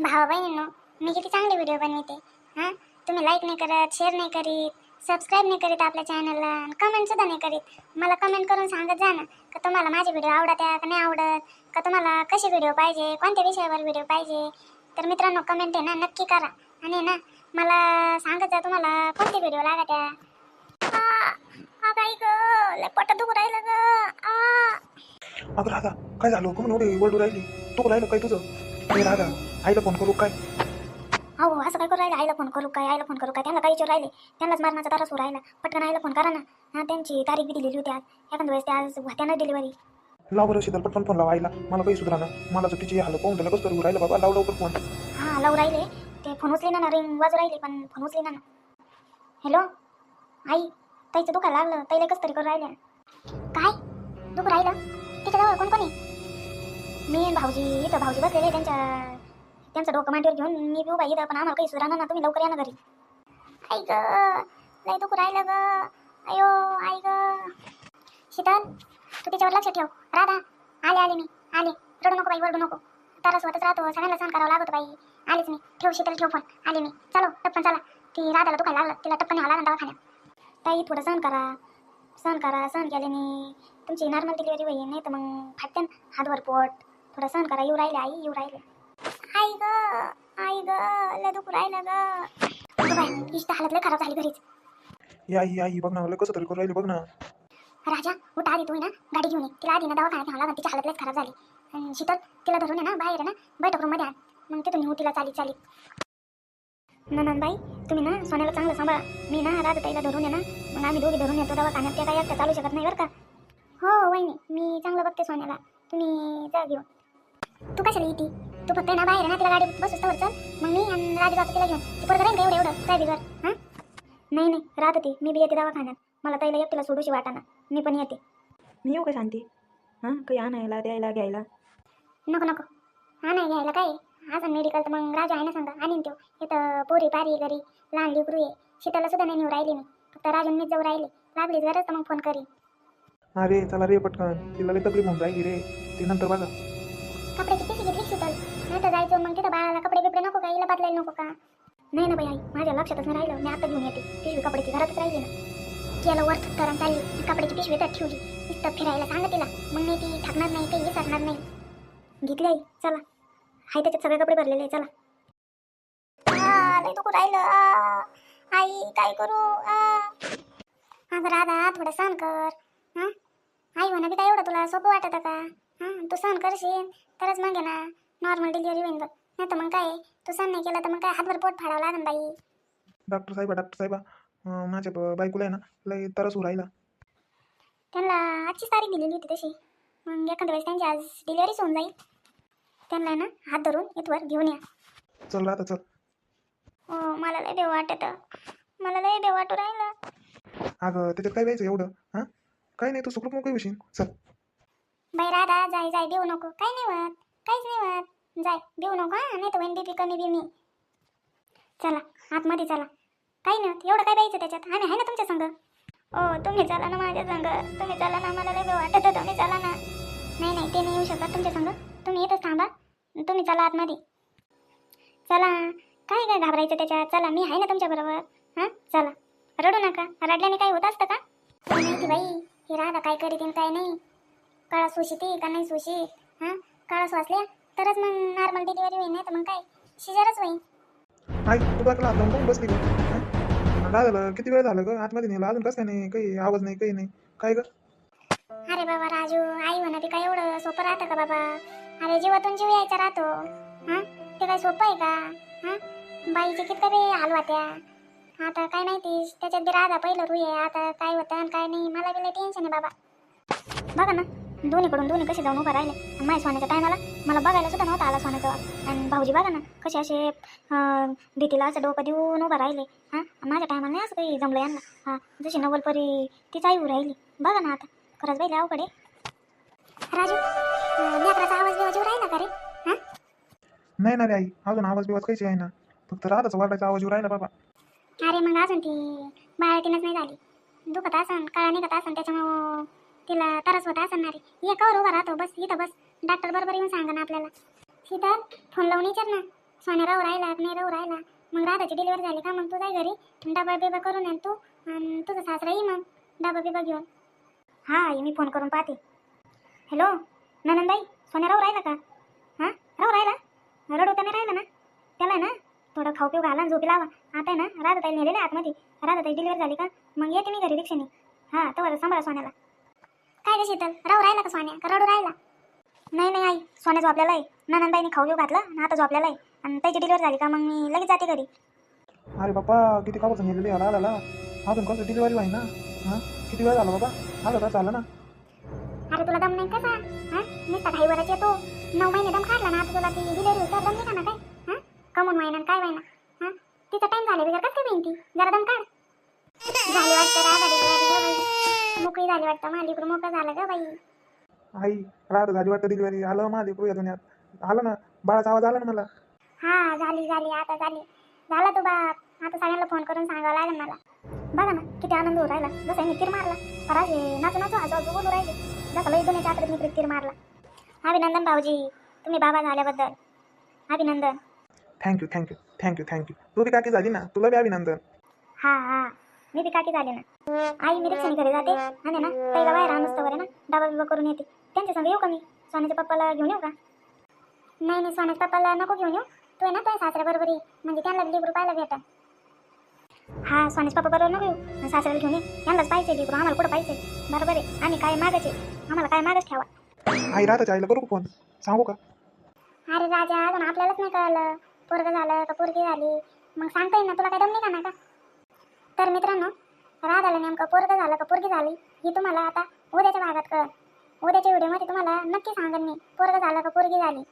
भावा बहिणीनो मी किती चांगले व्हिडिओ बनवते. हां? तुम्ही लाईक नाही करत शेअर नाही करीत सबस्क्राईब नाही करीत आपल्या चॅनलला आणि कमेंटसुद्धा नाही करीत. मला कमेंट करून सांगत जा ना का तुम्हाला माझे व्हिडिओ आवडत आहे का नाही आवडत? का तुम्हाला कसे व्हिडिओ पाहिजे? कोणत्या विषयावर व्हिडिओ पाहिजे? तर मित्रांनो कमेंट आहे ना नक्की करा. आणि ना मला सांगत जा तुम्हाला कोणते व्हिडिओ लागत आहे. आ दुखू राहिलं ग. अगं राधा काय झालं? कोण एवढे ओरडू राहिली? तू राहिलं काय तुझं? राधा आईला फोन करू काय? अहो असं काय करू राहिले? आईला फोन करू काय? आईला फोन करू काय? त्यांना काही विचार राहिले? त्यांनाच मारण्याचा तारा सुरू राहिला. पटकन आईला फोन करा ना. हा त्यांची तारीख बी दिलेली होती आज. एखाद्या वेळेस ते आज होत्या डिलिव्हरी लाव बरं शीतल पटकन फोन लावा आईला. मला काही सुधारा ना. मला सुट्टीची हाल पाहून त्याला कसं राहिलं बाबा. लाव लवकर फोन हां लावू राहिले. ते फोन उचले ना. रिंग वाजू राहिली पण फोन उचले ना. हॅलो आई ताईचं दुखायला लागलं. ताईला कसं तरी करू राहिलं काय? दुख राहिलं? त्याच्याजवळ कोण कोण मी आणि भाऊजी इथं भाऊजी बसलेले त्यांच्या त्यांचं डोकं मांडीवर घेऊन मी घेऊ बाई इथं पण आम्हाला काही सुधारणा ना तुम्ही लवकर या ना घरी. आई ग लय दुखू राहिलं ग. अयो आई ग. शीतल तू त्याच्यावर लक्ष ठेव. राधा आले आले मी. आले. रडू नको बाई वरडू नको. तारा स्वतःच राहतो. सगळ्यांना सहन करावं लागतो बाई. आलेच मी. ठेव शीतल ठेव फोन. आले मी. चलो टप्पन चला. ती राधाला दुखायला लागलं. तिला टप्पन न्यावं लागलं दवाखान्यात. ताई थोडं सहन करा. सहन करा. सहन केल्याने तुमची नॉर्मल डिलिव्हरी होईल. नाही तर मग फाटते ना हातवर पोट. थोडं सहन करा. येऊ राहिले आई येऊ राहिले. आई ग आई ग लय दुखू राहिलं ग. अगं बाई हिची तर हालत लय खराब झाली घरीच. या आई आई बघ ना लय कसं तरी करू राहिली बघ ना. राजा उठा आधी तू आहे ना गाडी घेऊन ये. तिला आधी ना दवाखान्यात न्यावं लागलं तिची हालत लयच खराब झाली. शीतल तिला धरून आहे ना बाहेर आहे ना बैठक रूममध्ये आण. मग तिथून नेऊ तिला चाली चाली नंदनबाई तुम्ही ना सोन्याला चांगलं सांभाळा. मी ना राजताईला धरून आहे ना मग आम्ही दोघी धरून येतो दवाखान्यात. ते काही एकटं चालू शकत नाही बरं का. हो वहिनी मी चांगलं बघते सोन्याला. तुम्ही जा घेऊन. तू कशाला येते? तू फक्त ना बाहेर ना तिला गाडी बसूस तर चल. मग मी आणि राजू जातो तिला घेऊन. तू परत राहील का एवढं एवढं? काय बिघड हां? नाही नाही. राहत होती. मी बी येते दवाखान्यात. मला ताईला एकटीला सोडूशी वाटाना मी पण येते. मी येऊ का शांती? हां? काही आणायला द्यायला घ्यायला? नको नको. हा नाही घ्यायला काय? असं मेडिकल तर मग राजू आहे ना सांगा. आणीन तो इथं पोरी पारी घरी. लहान लिकरू आहे. शीताला सुद्धा नाही नेऊ राहिली मी. फक्त राजून मीच जाऊ राहिले. लागलीच गरज तर मग फोन करीन. अरे चला रे पटकन. तिला तकलीफ होऊन राहिली रे. ते नंतर बघा. कपडे किती घेतली शीतल नाही तर जायचं मग तिथं बाळाला कपडे बिपडे नको का? हिला बदलायला नको का? नाही ना बाई आई माझ्या लक्षातच नाही राहिलं. मी आता घेऊन येते. पिशवी कपड्याची घरातच राहिली ना. केलं वर करून चालली. कपड्याची पिशवी तर ठेवली. नुसतं फिरायला सांगा तिला. मग नाही ती थकणार नाही काही विसरणार नाही. घेतली आई चला. हाय त्याच्यात सगळे कपडे भरलेले आहे, चला. आ, दुखू राहिलं. आ. आई काय करू? आ. अगं राधा थोडं सहन कर. हां? आई म्हणा बी काय एवढं तुला सोपं वाटतं का? हां तू सहन करशील तरच मग आहे ना. नॉर्मल डिलिव्हरी होईल बघ. नाही तर मग काय? तू सहन नाही केलं तर मग काय? हातभर पोट फाडावं लागेल बाई. डॉक्टर साहेबा डॉक्टर साहेबा. अं, माझ्या ब- बायकोला आहे ना लय तरस होऊ राहिला. त्यांना आजचीच तारीख दिलेली होती तशी. मग एखाद्या वेळेस त्यांची आज डिलिव्हरीच होऊन जाईल. त्यांना आहे ना हात धरून इथवर घेऊन या. चल राधा चल. हो मला लय देव वाटत. मला लय देव वाटू राहिलं. अगं त्याच्यात काय व्हायचं एवढं? हां? काही नाही तू सुखरूप मोकळी होशील? चल. बाई राधा जाय जाय देऊ नको. काही नाही होत. काहीच नाही होत. जाय देऊ नको हां. नाही तर बी पी कमी बिमी. चला आतमध्ये चला. काही नाही होत. एवढं काय द्यायचं त्याच्यात? आम्ही आहे ना तुमच्या संग? ओ तुम्ही चला ना माझ्या संग. तुम्ही चला ना मला लय वाटत तुम्ही चला ना. नाही नाही ते नाही येऊ शकत तुमच्या संग. तुम्ही येतच थांबा. तुम्ही चला आतमध्ये. चला. काय काय घाबरायचं त्याच्यात? चला मी आहे ना तुमच्याबरोबर हां चला. रडू नका. रडल्याने काही होत असतं का? माहिती बाई. हे राधा काय करीत काय नाही. काळा सुशिती का नाही सुशित हां? काळा वाचल्या तरच मग नॉर्मल डिलिव्हरी होईल नाही तर मग काय? शिजरच होईल आई तू बाकला हात लावून कोण बसली गं. हां? राधाला किती वेळ झालं गं? आतमध्ये नेलं अजून कसं काय नाही? काही आवाज नाही काही नाही. काय गं? अरे बाबा राजू आई म्हणा ते काय एवढं सोपं राहतं का बाबा? अरे जीवातून जीव यायचा राहतो. हां? ते काय सोपं आहे का? हां? बाईचे कितकं बे हाल होत्या. आता काय माहिती त्याच्यात बी राधा पहिलं रुई आहे. आता काय होतं आणि काय नाही मला बी टेन्शन आहे बाबा. बघा ना. दोन्हीकडून दोन्ही कसे जाऊन उभा राहिले. आणि माझ्या सोन्याच्या टायमाला मला बघायला सुद्धा नव्हता आला सोन्याचा वाप. आणि भाऊजी बघा ना कसे असे भीतीला असं डोकं देऊन उभा राहिले. हां? माझ्या टायमाला नाही असं काही जमलं यांना. हां जशी नवलपरी तीच आई राहिली. बघा ना आता. खरंच बाई अवघड आहे. राजू लेकराचा आवाज बिवाज येऊ राहिला का रे? हां? नाही ना रे आई अजून आवाज बिवाज काहीच आहे ना फक्त राधाचा वाटायचा आवाज येऊ राहिला बाबा. अरे मग अजून ती बाळातीनच नाही झाली. दुखत असन काळा निघत असन त्याच्यामुळं तिला तरस होता असणार ना ये कवर उभा राहतो बस इथं बस. डॉक्टर बरोबर येऊन सांगा ना आपल्याला. शीतल फोन लावून विचार ना. सोन्या राहू राहिला नाही राहू राहिला. मग राधाची डिलिव्हरी झाली का मग? तू जाय घरी. डबा बिबा करून आण तू. आणि तुझा सासरा ये मग. डबा बिबा घेऊन. हा आई मी फोन करून पाहते. हॅलो ननंदबाई सोन्या राहू राहिला का? हां? राहू राहिला? रडवता नाही राहिला ना? त्याला ना थोडं खाऊ पिऊ घाला झोपी लावा. आता आहे ना राधाताई नेलेले आतमध्ये. राधाताई डिलिव्हरी झाली का? मग येते मी घरी रिक्षाने. हां तर सांभाळा सोन्याला. काय रे शीतल राहू राहिला का सोन्या का रडू राहिला? नाही नाही आई. सोन्या झोपलेला आहे. ननंदबाईने खाऊ घेऊ घातला आणि आता झोपलेला आहे. आणि त्याची डिलिव्हरी झाली का मग मी लगेच जाते घरी. अरे बाप्पा किती कापड नेलेली आला आला अजून कसं डिलिव्हरी व्हाय ना हां? किती वेळ झाला बाबा? आलं तर चाललं ना? अरे तुला दम नाही कसा? हा? नुसता काही वराच येतो. नऊ महिने दम काढला ना आता तुला ती डिलिव्हरी होतं दम नाही का ना काय? हा? कमून महिना काय महिना हा? तिचा टाइम झाले बिगर कसं काय मेहनती जरा दम काढ. झाली वाटतं बाई मोकळी झाली वाटतं. मालिकडून मोकळं झालं ग बाई. आई राहत झाली वाटतं डिलिव्हरी आलं माझी या दुनियात. आलं ना? बाळाचा आवाज आला ना मला? हा झाली झाली. आता झाली. झाला तो बाप. आता सगळ्यांना फोन करून सांगावं लागेल मला. बघा ना किती आनंद होऊ राहिला. जसं मी तीर मारला. पराजे नाचू नाचू हसू बोलू राहिले. जसं लई दुनियाच्या आतडीत मी तीर मारला. अभिनंदन भाऊजी तुम्ही बाबा झाल्याबद्दल. अभिनंदन. Thank you thank you thank you thank you तू बी काकी झाली ना? तुला बी अभिनंदन. हा हा. मी बी काकी झाले ना. आई मी रिक्षाने घरी जाते. आणि ना पहिला बाहेर आणूस तर ना. डबा बिबा करून येते. त्यांच्या संग येऊ का मी? सोन्याच्या पप्पाला घेऊन येऊ का? नाही नाही. सोन्याच्या पप्पाला नको घेऊन येऊ. तू ना तुझ्या सासऱ्या बरोबर ये. म्हणजे त्यांना लिब्रू पाहायला भेटा. हा सोन्याच्या पप्पा बरोबर नको येऊ. सासऱ्याला घेऊन ये. यांनाच पाहिजे लिब्रू. आम्हाला कुठं पाहिजे बरोबर आहे. आम्ही काय मागायचे आम्हाला काय मागच ठेवा. आई राहताच्या आईला करू फोन? सांगू का? अरे राजा अजून आपल्यालाच नाही कळलं. पोरग झालं का पोरगी झाली? मग सांगता येईल ना तुला काय दम नाही का ना का? तर मित्रांनो राधाला नेमकं पोरग झालं का पोरगी झाली ही तुम्हाला आता उद्याच्या भागात कळ उद्याच्या व्हिडिओमध्ये तुम्हाला नक्की सांगेन मी पोरग झालं का पोरगी झाली.